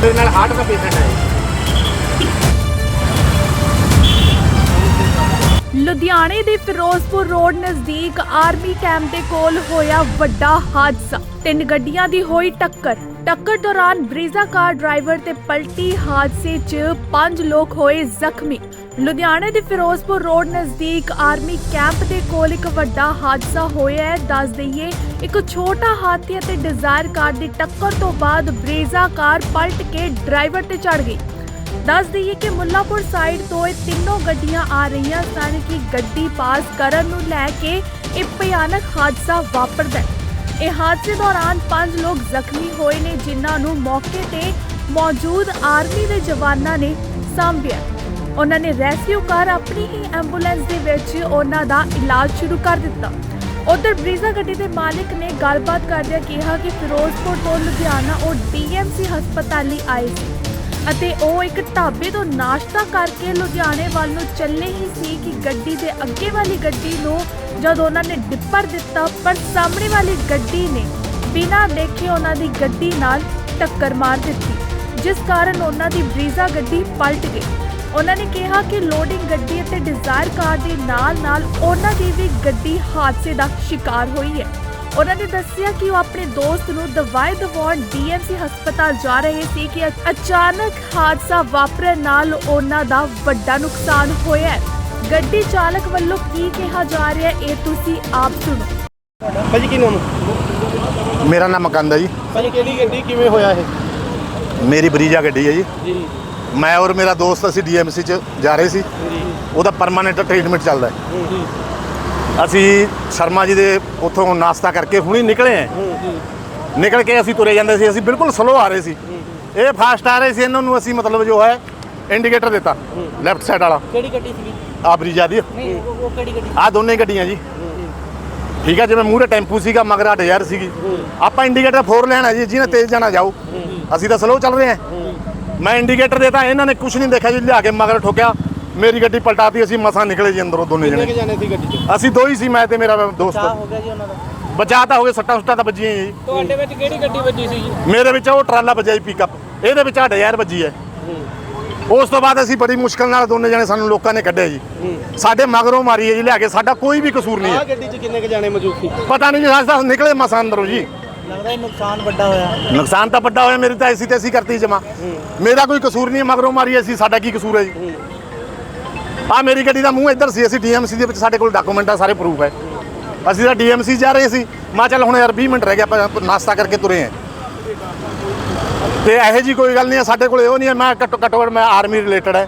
ਮੇਰੇ ਨਾਲ ਹਾਰਟ ਦਾ ਪੇਸ਼ੈਂਟ ਹੈ ਲੁਧਿਆਣੇ ਦੇ ਫਿਰੋਜ਼ਪੁਰ ਰੋਡ ਨਜ਼ਦੀਕ ਆਰਮੀ ਕੈਂਪ ਦੇ ਕੋਲ ਹੋਇਆ ਵੱਡਾ ਹਾਦਸਾ। ਤਿੰਨ ਗੱਡੀਆਂ ਦੀ ਹੋਈ ਟੱਕਰ। ਟੱਕਰ ਦੌਰਾਨ ਬਰੀਜ਼ਾ ਕਾਰ ਡਰਾਈਵਰ ਤੇ ਪਲਟੀ ਹਾਦਸੇ 'ਚ ਪੰਜ ਲੋਕ ਹੋਏ ਜ਼ਖਮੀ। ਲੁਧਿਆਣੇ ਦੇ ਫਿਰੋਜ਼ਪੁਰ ਰੋਡ ਨਜ਼ਦੀਕ ਆਰਮੀ ਕੈਂਪ ਦੇ ਕੋਲ ਇੱਕ ਵੱਡਾ ਹਾਦਸਾ ਹੋਇਆ ਹੈ। ਦੱਸ ਦਈਏ, ਇੱਕ ਛੋਟਾ ਹਾਥੀ ਅਤੇ ਡਿਜ਼ਾਇਰ ਕਾਰ ਦੀ ਟੱਕਰ ਤੋਂ ਬਾਅਦ ਬਰੀਜ਼ਾ ਕਾਰ ਪਲਟ ਕੇ ਡਰਾਈਵਰ ਤੇ ਚੜ ਗਈ। ਦੱਸ ਦਈਏ ਕਿ ਮੁੱਲਾਪੁਰ ਸਾਈਡ ਤੋਂ ਇਹ ਤਿੰਨੋਂ ਗੱਡੀਆਂ ਆ ਰਹੀਆਂ ਸਨ ਕਿ ਗੱਡੀ ਪਾਸ ਕਰਨ ਨੂੰ ਲੈ ਕੇ ਇਹ ਭਿਆਨਕ ਹਾਦਸਾ ਵਾਪਰਦਾ ਹੈ। ਇਹ ਹਾਦਸੇ ਦੌਰਾਨ ਪੰਜ ਲੋਕ ਜ਼ਖਮੀ ਹੋਏ ਨੇ, ਜਿਨ੍ਹਾਂ ਨੂੰ ਮੌਕੇ ਤੇ ਮੌਜੂਦ ਆਰਮੀ ਦੇ ਜਵਾਨਾਂ ਨੇ ਸਾਂਭਿਆ। ਉਹਨਾਂ ਨੇ ਰੈਸਕਿਊ ਕਰ ਆਪਣੀ ਹੀ ਐਂਬੂਲੈਂਸ ਦੇ ਵਿੱਚ ਉਹਨਾਂ ਦਾ ਇਲਾਜ ਸ਼ੁਰੂ ਕਰ ਦਿੱਤਾ। ਉਧਰ ਬਰੀਜ਼ਾ ਗੱਡੀ ਦੇ ਮਾਲਕ ਨੇ ਗੱਲਬਾਤ ਕਰਦਿਆਂ ਕਿਹਾ ਕਿ ਫਿਰੋਜ਼ਪੁਰ ਤੋਂ ਲੁਧਿਆਣਾ ਉਹ ਡੀਐਮਸੀ ਹਸਪਤਾਲ ਲਈ ਆਏ ਸੀ। ਅਤੇ ਉਹ ਇੱਕ ਢਾਬੇ ਤੋਂ ਨਾਸ਼ਤਾ ਕਰਕੇ ਲੁਧਿਆਣੇ ਵੱਲ ਨੂੰ ਚੱਲੇ ਹੀ ਸੀ ਕਿ ਗੱਡੀ ਦੇ ਅੱਗੇ ਵਾਲੀ ਗੱਡੀ ਨੂੰ ਜਦ ਉਹਨਾਂ ਨੇ ਡਿੱਪਰ ਦਿੱਤਾ, ਪਰ ਸਾਹਮਣੇ ਵਾਲੀ ਗੱਡੀ ਨੇ ਬਿਨਾਂ ਦੇਖੇ ਉਹਨਾਂ ਦੀ ਗੱਡੀ ਨਾਲ ਟੱਕਰ ਮਾਰ ਦਿੱਤੀ, ਜਿਸ ਕਾਰਨ ਉਹਨਾਂ ਦੀ ਬਰੀਜ਼ਾ ਗੱਡੀ ਪਲਟ ਗਈ। ਉਹਨਾਂ ਨੇ ਕਿਹਾ ਕਿ ਲੋਡਿੰਗ ਗੱਡੀ ਅਤੇ ਡਿਜ਼ਾਇਰ ਕਾਰ ਦੇ ਨਾਲ-ਨਾਲ ਉਹਨਾਂ ਦੀ ਵੀ ਗੱਡੀ ਹਾਦਸੇ ਦਾ ਸ਼ਿਕਾਰ ਹੋਈ ਹੈ। ਉਹਨਾਂ ਨੇ ਦੱਸਿਆ ਕਿ ਉਹ ਆਪਣੇ ਦੋਸਤ ਨੂੰ ਦਵਾਈ ਦਿਵਾਉਣ ਡੀਐਮਸੀ ਹਸਪਤਾਲ ਜਾ ਰਹੇ ਸੀ ਕਿ ਅਚਾਨਕ ਹਾਦਸਾ ਵਾਪਰਨ ਨਾਲ ਉਹਨਾਂ ਦਾ ਵੱਡਾ ਨੁਕਸਾਨ ਹੋਇਆ ਗੱਡੀ ਚਾਲਕ ਵੱਲੋਂ ਕੀ ਕਿਹਾ ਜਾ ਰਿਹਾ ਇਹ ਤੁਸੀਂ ਆਪ ਸੁਣੋ। ਭਾਜੀ ਕੀ ਨਾਮ? ਮੇਰਾ ਨਾਮ ਮਕੰਦ ਹੈ ਜੀ। ਭਾਜੀ ਕਿਹੜੀ ਗੱਡੀ ਕਿਵੇਂ ਹੋਇਆ ਇਹ? ਮੇਰੀ ਬਰੀਜਾ ਗੱਡੀ ਹੈ ਜੀ। ਜੀ। ਮੈਂ ਔਰ ਮੇਰਾ ਦੋਸਤ ਅਸੀਂ ਡੀਐਮਸੀ ਚ ਜਾ ਰਹੇ ਸੀ। ਜੀ। ਉਹਦਾ ਪਰਮਾਨੈਂਟ ਟ੍ਰੀਟਮੈਂਟ ਚੱਲਦਾ ਹੈ। ਜੀ। ਅਸੀਂ ਸ਼ਰਮਾ ਜੀ ਦੇ ਉੱਥੋਂ ਨਾਸ਼ਤਾ ਕਰਕੇ ਹੁਣੀ ਨਿਕਲੇ ਆ। ਨਿਕਲ ਕੇ ਅਸੀਂ ਤੁਰੇ ਜਾਂਦੇ ਸੀ ਅਸੀਂ ਬਿਲਕੁਲ ਸਲੋ ਆ ਰਹੇ ਸੀ। ਇਹ ਫਾਸਟ ਆ ਰਹੇ ਸੀ ਇਹਨਾਂ ਨੂੰ ਅਸੀਂ ਮਤਲਬ ਜੋ ਹੈ ਇੰਡੀਕੇਟਰ ਦਿੱਤਾ ਲੈਫਟ ਸਾਈਡ ਵਾਲਾ। ਕਿਹੜੀ ਗੱਡੀ ਸੀਗੀ? ਆ ਬਰੀਜਾ ਦੀ ਨਹੀਂ ਉਹ ਕਿਹੜੀ ਗੱਡੀ? ਆ ਦੋਨੇ ਗੱਡੀਆਂ ਜੀ। ਠੀਕ ਹੈ ਜਿਵੇਂ ਮੂਹਰੇ ਟੈਂਪੂ ਸੀਗਾ ਮਗਰ ਆ ਡਿਜ਼ਾਇਰ ਸੀਗੀ। ਆਪਾਂ ਇੰਡੀਕੇਟਰ ਫੋਰ ਲੈਣਾ ਜੀ ਜਿਹਨੇ ਤੇਜ਼ ਜਾਣਾ ਜਾਓ। ਅਸੀਂ ਤਾਂ ਸਲੋ ਚੱਲ ਰਹੇ ਹਾਂ। ਮੈਂ ਇੰਡੀਕੇਟਰ ਦੇਤਾ ਇਹਨਾਂ ਨੇ ਕੁਝ ਨਹੀਂ ਦੇਖਿਆ ਜੀ ਲਿਆ ਕੇ ਮਗਰ ਠੋਕਿਆ। ਮੇਰੀ ਗੱਡੀ ਪਲਟਾਤੀ ਅਸੀਂ ਮਸਾਂ ਨਿਕਲੇ ਜੀ ਅੰਦਰੋਂ ਦੋਨੇ ਕਿੰਨੇ ਕੁ ਜਣੇ ਜਾਣੇ ਸੀ ਗੱਡੀ 'ਚ? ਅਸੀਂ ਦੋ ਹੀ ਸੀ ਮੈਂ ਤੇ ਮੇਰਾ ਦੋਸਤ। ਹੋ ਗਿਆ ਜੀ ਉਹਨਾਂ ਦਾ? ਬਚਾ ਤਾਂ ਹੋ ਗਏ ਸੱਟਾਂ ਸੁੱਟਾਂ ਤਾਂ ਵੱਜੀਆਂ ਹੀ ਜੀ। ਤੁਹਾਡੇ ਵਿੱਚ ਕਿਹੜੀ ਗੱਡੀ ਵੱਜੀ ਸੀ ਜੀ? ਮੇਰੇ ਵਿੱਚ ਉਹ ਟਰਾਲਾ ਵੱਜਿਆ ਜੀ ਪਿਕਅਪ ਇਹਦੇ ਵਿੱਚ ਆ ਡਿਜ਼ਾਇਰ ਵੱਜੀ ਹੈ। ਉਸ ਤੋਂ ਬਾਅਦ ਅਸੀਂ ਬੜੀ ਮੁਸ਼ਕਲ ਨਾਲ ਦੋਨੇ ਜਣੇ ਸਾਨੂੰ ਲੋਕਾਂ ਨੇ ਕੱਢਿਆ ਜੀ। ਸਾਡੇ ਮਗਰੋਂ ਮਾਰੀ ਹੈ ਜੀ ਲਿਆ ਕੇ। ਸਾਡਾ ਕੋਈ ਵੀ ਕਸੂਰ ਨਹੀਂ ਆਹ ਹੈ ਗੱਡੀ 'ਚ ਕਿੰਨੇ ਕੁ ਜਾਣੇ ਮੌਜੂਦ ਸੀ? ਪਤਾ ਨਹੀਂ ਜੀ ਤਾਂ ਨਿਕਲੇ ਮਸਾਂ ਅੰਦਰੋਂ ਜੀ। ਲੱਗਦਾ ਇਹ ਨੁਕਸਾਨ ਵੱਡਾ ਹੋਇਆ। ਨੁਕਸਾਨ ਤਾਂ ਵੱਡਾ ਹੋਇਆ ਮੇਰੀ ਤਾਂ ਐਸੀ ਤੇ ਐਸੀ ਕਰਤੀ ਜਮਾ। ਮੇਰਾ ਕੋਈ ਕਸੂਰ ਨਹੀਂ ਹੈ, ਮਗਰੋਂ ਮਾਰੀ ਅਸੀਂ ਸਾਡਾ ਕੀ ਕਸੂਰ ਹੈ ਜੀ? ਆ ਮੇਰੀ ਗੱਡੀ ਦਾ ਮੂੰਹ ਇੱਧਰ ਸੀ ਅਸੀਂ ਡੀਐਮਸੀ ਦੇ ਵਿੱਚ ਸਾਡੇ ਕੋਲ ਡਾਕੂਮੈਂਟ ਆ ਸਾਰੇ ਪ੍ਰੂਫ ਹੈ ਅਸੀਂ ਤਾਂ ਡੀਐਮਸੀ ਜਾ ਰਹੇ ਸੀ। ਮੈਂ ਚੱਲ ਹੁਣ ਯਾਰ 20 ਮਿੰਟ ਰਹਿ ਗਿਆ ਆਪਾਂ ਨਾਸ਼ਤਾ ਕਰਕੇ ਤੁਰੇ ਹਾਂ ਤੇ ਇਹੋ ਜੀ ਕੋਈ ਗੱਲ ਨਹੀਂ ਸਾਡੇ ਕੋਲ ਇਹੋ ਨਹੀਂ ਹੈ ਮੈਂ ਘੱਟੋ ਘੱਟੋ ਮੈਂ ਆਰਮੀ ਰਿਲੇਟਡ ਹੈ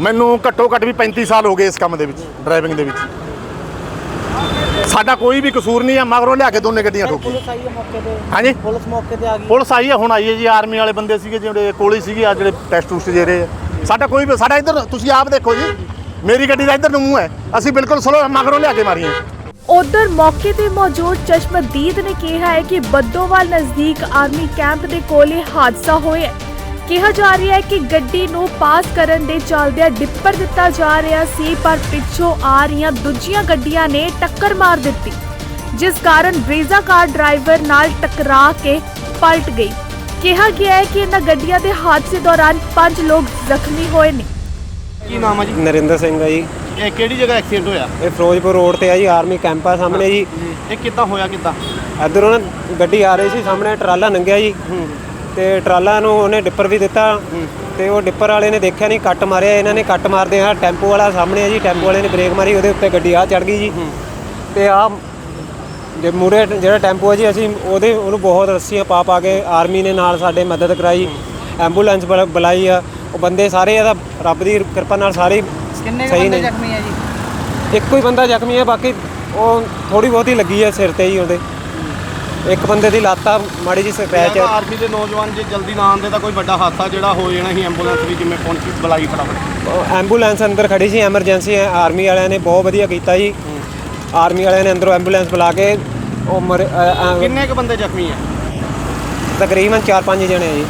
ਮੈਨੂੰ ਘੱਟੋ ਘੱਟ ਵੀ 35 ਸਾਲ ਹੋ ਗਏ ਇਸ ਕੰਮ ਦੇ ਵਿੱਚ ਡਰਾਈਵਿੰਗ ਦੇ ਵਿੱਚ। ਸਾਡਾ ਕੋਈ ਵੀ ਕਸੂਰ ਨਹੀਂ ਹੈ ਮਗਰੋਂ ਲਿਆ ਕੇ ਦੋਨੇ ਗੱਡੀਆਂ ਠੋਕੀ ਪੁਲਿਸ ਆਈ ਹੈ ਮੌਕੇ ਤੇ। ਹਾਂਜੀ? ਪੁਲਿਸ ਮੌਕੇ ਤੇ ਆ ਗਈ। ਪੁਲਿਸ ਆਈ ਹੈ ਹੁਣ ਆਈ ਹੈ ਜੀ ਆਰਮੀ ਵਾਲੇ ਬੰਦੇ ਸੀਗੇ ਜਿਹੜੇ ਕੋਲੇ ਸੀਗੇ ਆ ਜਿਹੜੇ ਟੈਸਟ ਟੂਸਟ ਦੇ ਰਹੇ ਆ। ਸਾਡਾ ਕੋਈ ਵੀ ਸਾਡਾ ਇੱਧਰ ਤੁਸੀਂ ਆਪ ਦੇਖੋ ਜੀ। ਮੇਰੀ ਗੱਡੀ ਦਾ ਇੱਧਰ ਨੂੰ ਮੂੰਹ ਹੈ। ਅਸੀਂ ਬਿਲਕੁਲ ਸਲੋ ਮਗਰੋਂ ਲਿਆ ਕੇ ਮਾਰੀਆਂ ਉਧਰ ਮੌਕੇ ਤੇ ਮੌਜੂਦ ਚਸ਼ਮਦੀਦ ਨੇ ਕਿਹਾ ਹੈ ਕਿ ਬੱਦੋਵਾਲ ਨਜ਼ਦੀਕ ਆਰਮੀ ਕੈਂਪ ਦੇ ਕੋਲ ਹਾਦਸਾ ਹੋਇਆ ਕਿਹਾ ਜਾ ਰਿਹਾ ਹੈ ਕਿ ਗੱਡੀ ਨੂੰ ਪਾਸ ਕਰਨ ਦੇ ਚੱਲਦਿਆਂ ਡਿੱਪਰ ਦਿੱਤਾ ਜਾ ਰਿਹਾ ਸੀ, ਪਰ ਪਿੱਛੋਂ ਆ ਰਹੀਆਂ ਦੂਜੀਆਂ ਗੱਡੀਆਂ ਨੇ ਟੱਕਰ ਮਾਰ ਦਿੱਤੀ, ਜਿਸ ਕਾਰਨ ਬਰੀਜ਼ਾ ਕਾਰ ਡਰਾਈਵਰ ਨਾਲ ਟਕਰਾ ਕੇ ਪਲਟ ਗਈ। ਕਿਹਾ ਗਿਆ ਹੈ ਕਿ ਇਹਨਾਂ ਗੱਡੀਆਂ ਦੇ ਹਾਦਸੇ ਦੌਰਾਨ ਪੰਜ ਲੋਕ ਜ਼ਖਮੀ ਹੋਏ ਨੇ। ਕੀ ਨਾਮ ਆ ਜੀ? ਨਰਿੰਦਰ ਸਿੰਘ ਆ ਜੀ। ਇਹ ਕਿਹੜੀ ਜਗ੍ਹਾ ਐਕਸੀਡੈਂਟ ਹੋਇਆ? ਇਹ ਫਿਰੋਜ਼ਪੁਰ ਰੋਡ ਤੇ ਆ ਜੀ ਆਰਮੀ ਕੈਂਪ ਆ ਸਾਹਮਣੇ ਜੀ। ਇਹ ਕਿੱਦਾਂ ਹੋਇਆ ਕਿੱਦਾਂ? ਇੱਧਰੋਂ ਨਾ ਗੱਡੀ ਆ ਰਹੀ ਸੀ ਸਾਹਮਣੇ ਟਰਾਲਾ ਲੰਘਿਆ ਜੀ। ਤੇ ਟਰਾਲਾ ਨੂੰ ਉਹਨੇ ਡਿੱਪਰ ਵੀ ਦਿੱਤਾ। ਤੇ ਉਹ ਡਿੱਪਰ ਵਾਲੇ ਨੇ ਦੇਖਿਆ ਨਹੀਂ ਕੱਟ ਮਾਰਿਆ ਇਹਨਾਂ ਨੇ ਕੱਟ ਮਾਰਦੇ ਆ ਟੈਂਪੂ ਵਾਲਾ ਸਾਹਮਣੇ ਆ ਜੀ ਟੈਂਪੂ ਵਾਲੇ ਨੇ ਬ੍ਰੇਕ ਮਾਰੀ ਉਹਦੇ ਉੱਤੇ ਗੱਡੀ ਆ ਚੜ ਗਈ ਜੀ। ਤੇ ਆ ਜੇ ਮੂਰੇ ਜਿਹੜਾ ਟੈਂਪੂ ਹੈ ਜੀ ਅਸੀਂ ਉਹਦੇ ਉਹਨੂੰ ਬਹੁਤ ਰੱਸੀਆਂ ਪਾ ਪਾ ਕੇ ਆਰਮੀ ਨੇ ਨਾਲ ਸਾਡੇ ਮਦਦ ਕਰਾਈ। ਐਂਬੂਲੈਂਸ ਬੁਲਾ- ਬੁਲਾਈ ਆ। ਉਹ ਬੰਦੇ ਸਾਰੇ ਇਹਦਾ ਰੱਬ ਦੀ ਕਿਰਪਾ ਨਾਲ ਸਾਰੇ ਕਿੰਨੇ ਸਹੀ ਬੰਦੇ ਨੇ। ਜ਼ਖਮੀ ਆ ਜੀ? ਇੱਕੋ ਹੀ ਬੰਦਾ ਜ਼ਖਮੀ ਹੈ ਬਾਕੀ ਉਹ ਥੋੜੀ ਬਹੁਤੀ ਲੱਗੀ ਹੈ ਸਿਰ ਤੇ ਹੀ ਉਹਦੇ। ਇੱਕ ਬੰਦੇ ਦੀ ਲੱਤ ਮਾੜੀ ਜੀ ਸਕ੍ਰੈਚ ਹੈ ਆਰਮੀ ਦੇ ਨੌਜਵਾਨ ਜੇ ਜਲਦੀ ਨਾ ਆਉਂਦੇ ਤਾਂ ਕੋਈ ਵੱਡਾ ਹਾਦਸਾ ਜਿਹੜਾ ਹੋ ਜਾਣਾ ਸੀ ਐਂਬੂਲੈਂਸ ਵੀ ਜਿਵੇਂ ਪਹੁੰਚੀ ਬੁਲਾਈ ਫਟਾਫਟ। ਉਹ ਐਂਬੂਲੈਂਸ ਅੰਦਰ ਖੜੀ ਸੀ ਐਮਰਜੈਂਸੀ ਆਰਮੀ ਵਾਲਿਆਂ ਨੇ ਬਹੁਤ ਵਧੀਆ ਕੀਤਾ ਜੀ। ਆਰਮੀ ਵਾਲਿਆਂ ਨੇ ਅੰਦਰੋਂ ਐਂਬੂਲੈਂਸ ਬੁਲਾ ਕੇ ਉਹ ਮਰ- ਅ- ਅ- ਕਿੰਨੇ ਕੁ ਬੰਦੇ ਜ਼ਖਮੀ ਆ? ਤਕਰੀਬਨ 4-5 ਜਣੇ ਆ ਜੀ।